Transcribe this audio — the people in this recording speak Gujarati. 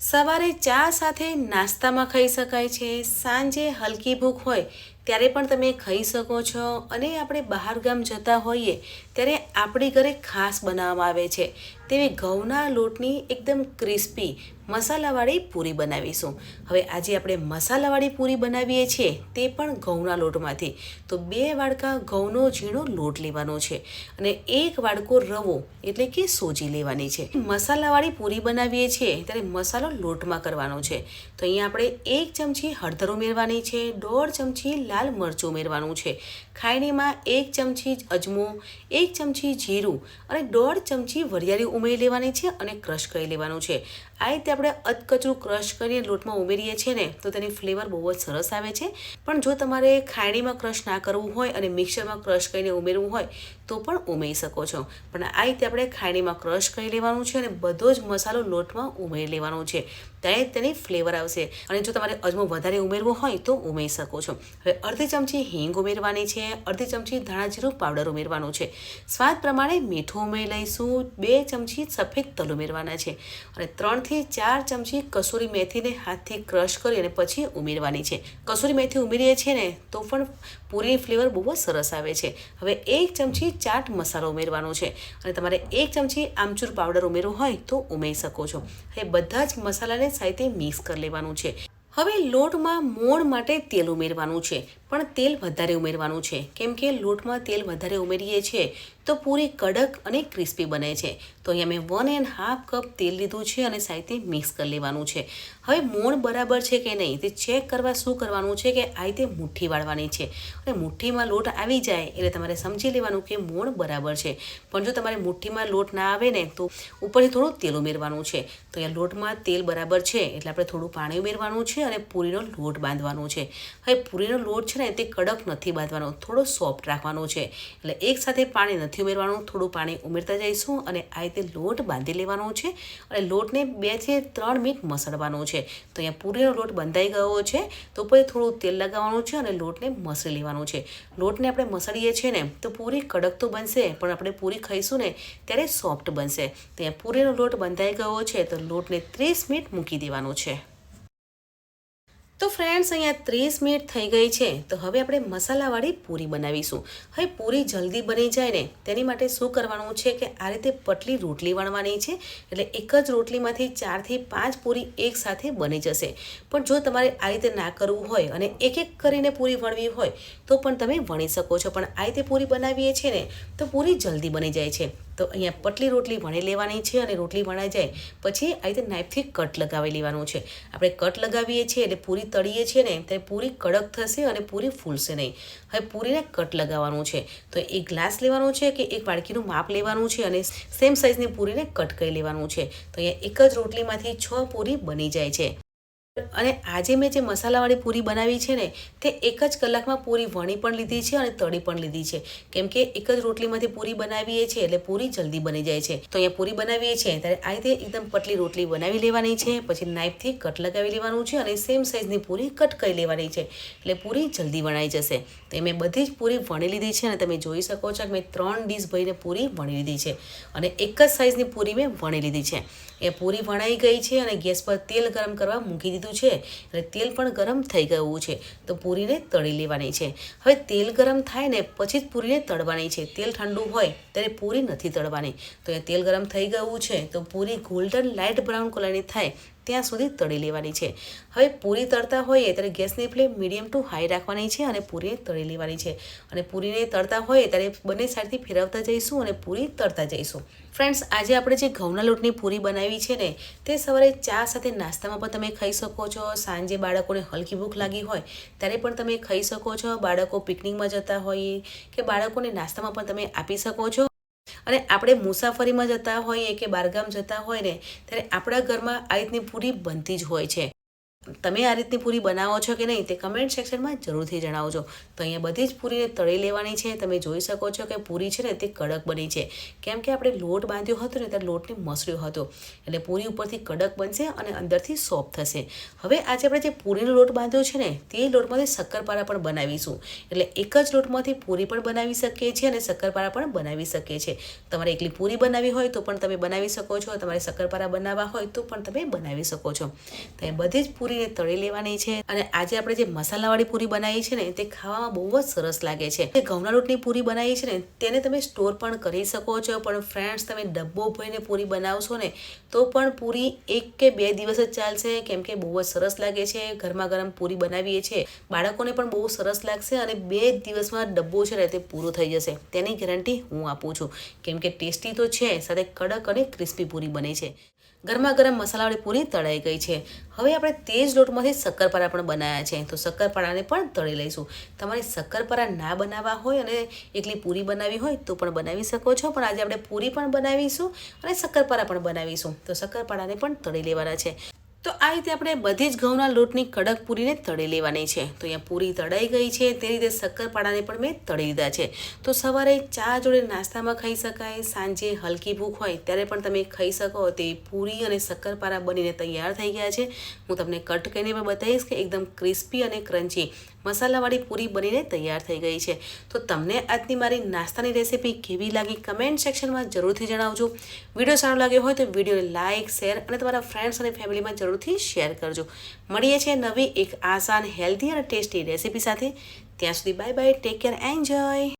સવારે ચા સાથે નાસ્તામાં ખાઈ શકાય છે. સાંજે હલકી ભૂખ હોય ત્યારે પણ તમે ખાઈ શકો છો. અને આપણે બહાર ગામ જતા હોઈએ ત્યારે આપણી ઘરે ખાસ બનાવવામાં આવે છે. તેવી ઘઉંના લોટની એકદમ ક્રિસ્પી મસાલાવાળી પૂરી બનાવીશું. હવે આજે આપણે મસાલાવાળી પૂરી બનાવીએ છીએ તે પણ ઘઉંના લોટમાંથી. તો બે વાડકા ઘઉંનો ઝીણો લોટ લેવાનો છે અને એક વાડકો રવો એટલે કે સોજી લેવાની છે. મસાલાવાળી પૂરી બનાવીએ છીએ ત્યારે મસાલો લોટમાં કરવાનો છે. તો અહીંયા આપણે એક ચમચી હળદર ઉમેરવાની છે, દોઢ ચમચી લાલ મરચું ઉમેરવાનું છે. ખાયણીમાં એક ચમચી અજમો, એક ચમચી જીરું અને દોઢ ચમચી વરિયાળી ઉમેરી લેવાની છે અને ક્રશ કરી લેવાનું છે. આ રીતે આપણે અધકચરું ક્રશ કરીને લોટમાં ઉમેરીએ છીએ ને, તો તેની ફ્લેવર બહુ જ સરસ આવે છે. પણ જો તમારે ખાયણીમાં ક્રશ ના કરવું હોય અને મિક્સરમાં ક્રશ કરીને ઉમેરવું હોય તો પણ ઉમેરી શકો છો. પણ આ રીતે આપણે ખાયણીમાં ક્રશ કરી લેવાનું છે અને બધો જ મસાલો લોટમાં ઉમેરી લેવાનો છે. ત્યારે તેની ફ્લેવર આવશે. અને જો તમારે અજમો વધારે ઉમેરવો હોય તો ઉમેરી શકો છો. હવે અડધી ચમચી હિંગ ઉમેરવાની છે. અડધી ચમચી ધાણા જીરું પાવડર ઉમેરવાનું છે. સ્વાદ પ્રમાણે મીઠું ઉમેરી લઈશું. બે ચમચી સફેદ તલ ઉમેરવાના છે. અને ત્રણથી ચાર ચમચી કસૂરી મેથીને હાથથી ક્રશ કરી અને પછી ઉમેરવાની છે. કસૂરી મેથી ઉમેરીએ છીએ ને, તો પણ પૂરીની ફ્લેવર બહુ જ સરસ આવે છે. હવે એક ચમચી ચાટ મસાલો ઉમેરવાનો છે. અને તમારે એક ચમચી આમચૂર પાવડર ઉમેરવો હોય તો ઉમેરી શકો છો. હવે બધા જ મસાલાને સાથે મિક્સ કરી લેવાનું છે. હવે લોટમાં મોણ માટે તેલ ઉમેરવાનું છે. પણ તેલ વધારે ઉમેરવાનું છે. કેમ કે લોટમાં તેલ વધારે ઉમેરીએ છીએ, તો પૂરી કડક અને ક્રિસ્પી બને છે. તો અહીંયા મેં વન એન્ડ હાફ કપ તેલ લીધું છે અને સાથે મિક્સ કરી લેવાનું છે. હવે મોણ બરાબર છે કે નહીં તે ચેક કરવા શું કરવાનું છે કે આ રીતે મુઠ્ઠી વાળવાની છે. અને મુઠ્ઠીમાં લોટ આવી જાય એટલે તમારે સમજી લેવાનું કે મોણ બરાબર છે. પણ જો તમારે મુઠ્ઠીમાં લોટ ના આવે ને તો ઉપરથી થોડું તેલ ઉમેરવાનું છે. તો અહીંયા લોટમાં તેલ બરાબર છે એટલે આપણે થોડું પાણી ઉમેરવાનું છે અને પૂરીનો લોટ બાંધવાનો છે. હવે પૂરીનો લોટ છે ને તે કડક નથી બાંધવાનો, થોડો સોફ્ટ રાખવાનો છે. એટલે એકસાથે પાણી નથી ઉમેરવાનું, થોડું પાણી ઉમેરતા જઈશું અને આ રીતે લોટ બાંધી લેવાનો છે અને લોટને બેથી ત્રણ મિનિટ મસળવાનો છે. તો અહીંયા પૂરેનો લોટ બંધાઈ ગયો છે, તો પછી થોડું તેલ લગાવવાનું છે અને લોટને મસળી લેવાનું છે. લોટને આપણે મસળીએ છીએ ને, તો પૂરી કડક તો બનશે, પણ આપણે પૂરી ખાઈશું ને, ત્યારે સોફ્ટ બનશે. તો અહીંયા પૂરીનો લોટ બંધાઈ ગયો છે, તો લોટને ત્રીસ મિનિટ મૂકી દેવાનો છે. તો ફ્રેન્ડ્સ અહીંયા ત્રીસ મિનિટ થઈ ગઈ છે. તો હવે આપણે મસાલાવાળી પૂરી બનાવીશું. હવે પૂરી જલ્દી બની જાય ને, તેની માટે શું કરવાનું છે કે આ રીતે પટલી રોટલી વણવાની છે. એટલે એક જ રોટલીમાંથી ચારથી પાંચ પૂરી એકસાથે બની જશે. પણ જો તમારે આ રીતે ના કરવું હોય અને એક એક કરીને પૂરી વણવી હોય, તો પણ તમે વણી શકો છો. પણ આ રીતે પૂરી બનાવીએ છીએ ને, તો પૂરી જલ્દી બની જાય છે. તો અહીંયા પટલી રોટલી વણી લેવાની છે અને રોટલી વણાઈ જાય પછી આ રીતે નાઇફથી કટ લગાવી લેવાનું છે. આપણે કટ લગાવીએ છીએ એટલે પૂરી તળીએ છીએ ને ત્યારે પૂરી કડક થશે અને પૂરી ફૂલશે નહીં. હવે પૂરીને કટ લગાવવાનું છે. તો એક ગ્લાસ લેવાનો છે કે એક વાડકીનું માપ લેવાનું છે અને સેમ સાઇઝની પૂરીને કટ કરી લેવાનું છે. તો અહીંયા એક જ રોટલીમાંથી છ પૂરી બની જાય છે. અને આજે મેં જે મસાલાવાળી પૂરી બનાવી છે ને, તે એક જ કલાકમાં પૂરી વણી પણ લીધી છે અને તળી પણ લીધી છે. કેમ કે એક જ રોટલીમાંથી પૂરી બનાવીએ છીએ એટલે પૂરી જલ્દી બની જાય છે. તો અહીંયા પૂરી બનાવીએ છીએ, ત્યારે આ રીતે એકદમ પતલી રોટલી બનાવી લેવાની છે, પછી નાઇફથી કટ લગાવી લેવાનું છે અને સેમ સાઇઝની પૂરી કટ કરી લેવાની છે, એટલે પૂરી જલ્દી વણાઈ જશે. તો મેં બધી જ પૂરી વણી લીધી છે અને તમે જોઈ શકો છો કે મેં ત્રણ ડીશ ભરીને પૂરી વણી લીધી છે. અને એક જ સાઇઝની પૂરી મેં વણી લીધી છે. એ પૂરી વણાઈ ગઈ છે અને ગેસ પર તેલ ગરમ કરવા મૂકી દીધું છે અને તેલ પણ ગરમ થઈ ગયું છે તો પૂરીને તળી લેવાની છે. હવે તેલ ગરમ થાય ને પછી જ પૂરીને તળવાની છે. તેલ ઠંડુ હોય ત્યારે પૂરી નથી તળવાની. તો એ તેલ ગરમ થઈ ગયું છે તો પૂરી ગોલ્ડન લાઇટ બ્રાઉન કલરની થાય ત્યાં સુધી તળી લેવાની છે. હવે પૂરી તળતા હોઈએ ત્યારે ગેસની ફ્લેમ મીડિયમ ટુ હાઈ રાખવાની છે અને પૂરીને તળી લેવાની છે. અને પૂરીને તળતા હોઈએ ત્યારે બંને સાઈડથી ફેરવતા જઈશું અને પૂરી તળતા જઈશું. ફ્રેન્ડ્સ, આજે આપણે જે ઘઉંના લોટની પૂરી બનાવી છે ને, તે સવારે ચા સાથે નાસ્તામાં પણ તમે ખાઈ શકો છો. સાંજે બાળકોને હલકી ભૂખ લાગી હોય ત્યારે પણ તમે ખાઈ શકો છો. બાળકો પિકનિકમાં જતા હોય કે બાળકોને નાસ્તામાં પણ તમે આપી શકો છો. અને આપણે મુસાફરીમાં જતા હોઈએ કે બહારગામ જતા હોય ને, ત્યારે આપણા ઘરમાં આ રીતની પૂરી બનતી જ હોય છે. તમે આ રીતની પૂરી બનાવો છો કે નહીં તે કમેન્ટ સેક્શનમાં જરૂરથી જણાવજો. તો અહીંયા બધી જ પૂરીને તળી લેવાની છે. તમે જોઈ શકો છો કે પૂરી છે ને તે કડક બની છે. કેમ કે આપણે લોટ બાંધ્યો હતો ને ત્યારે લોટને મસળ્યો હતો. એટલે પૂરી ઉપરથી કડક બનશે અને અંદરથી સોફ્ટ થશે. હવે આજે આપણે જે પૂરીનો લોટ બાંધ્યો છે ને તે લોટમાંથી શક્કરપારા પણ બનાવીશું. એટલે એક જ લોટમાંથી પૂરી પણ બનાવી શકીએ છીએ અને શક્કરપારા પણ બનાવી શકીએ છીએ. તમારે એકલી પૂરી બનાવી હોય તો પણ તમે બનાવી શકો છો. તમારે શક્કરપારા બનાવવા હોય તો પણ તમે બનાવી શકો છો. તો બધી જ પૂરીને તળી લેવાની છે અને આજે આપણે જે મસાલાવાળી પૂરી બનાવી છે ને, તે ખાવામાં બહુ જ સરસ લાગે છે. જે ઘઉંના લોટની પૂરી બનાવી છે ને, તેને તમે સ્ટોર પણ કરી શકો છો, પણ ફ્રેન્ડ્સ તમે ડબ્બો ભરીને પૂરી બનાવશો ને, તો પણ પૂરી એક કે બે દિવસ જ ચાલશે, કેમ કે બહુ જ સરસ લાગે છે ગરમા ગરમ પૂરી બનાવીએ છીએ. બાળકોને પણ બહુ સરસ લાગશે અને બે દિવસમાં ડબ્બો છે ને, તે પૂરો થઈ જશે. તેની ગેરંટી હું આપું છું. કેમ કે ટેસ્ટી તો છે, સાથે કડક અને ક્રિસ્પી પૂરી બને છે. ગરમા ગરમ મસાલાવાળી પૂરી તળાઈ ગઈ છે. હવે આપણે તે જ લોટમાંથી શક્કરપારા પણ બનાવ્યા છે. તો શક્કરપારાને પણ તળી લઈશું. તમારે શક્કરપારા ના બનાવવા હોય અને એકલી પૂરી બનાવી હોય તો પણ બનાવી શકો છો. પણ આજે આપણે પૂરી પણ બનાવીશું અને શક્કરપારા પણ બનાવીશું. તો શક્કરપારાને પણ તળી લેવાના છે. આ રીતે આપણે બધી જ ઘઉંના લોટની કડક પૂરીને તળી લેવાની છે. તો અહીંયા પૂરી તળાઈ ગઈ છે. તે રીતે શક્કરપાળાને પણ મેં તળી લીધા છે. તો સવારે ચા જોડે નાસ્તામાં ખાઈ શકાય, સાંજે હલકી ભૂખ હોય ત્યારે પણ તમે ખાઈ શકો તે પૂરી અને શક્કરપારા બનીને તૈયાર થઈ ગયા છે. હું તમને કટ કરીને પણ બતાવીશ કે એકદમ ક્રિસ્પી અને ક્રન્ચી મસાલાવાળી પૂરી બનીને તૈયાર થઈ ગઈ છે. તો તમને આજની મારી નાસ્તાની રેસીપી કેવી લાગી કમેન્ટ સેક્શનમાં જરૂરથી જણાવજો. વીડિયો સારો લાગ્યો હોય તો વિડીયોને લાઇક શેર અને તમારા ફ્રેન્ડ્સ અને ફેમિલીમાં જરૂરથી શેર કરજો. મળીએ છીએ નવી એક આસાન, હેલ્ધી અને ટેસ્ટી રેસીપી સાથે. ત્યાં સુધી bye bye take care enjoy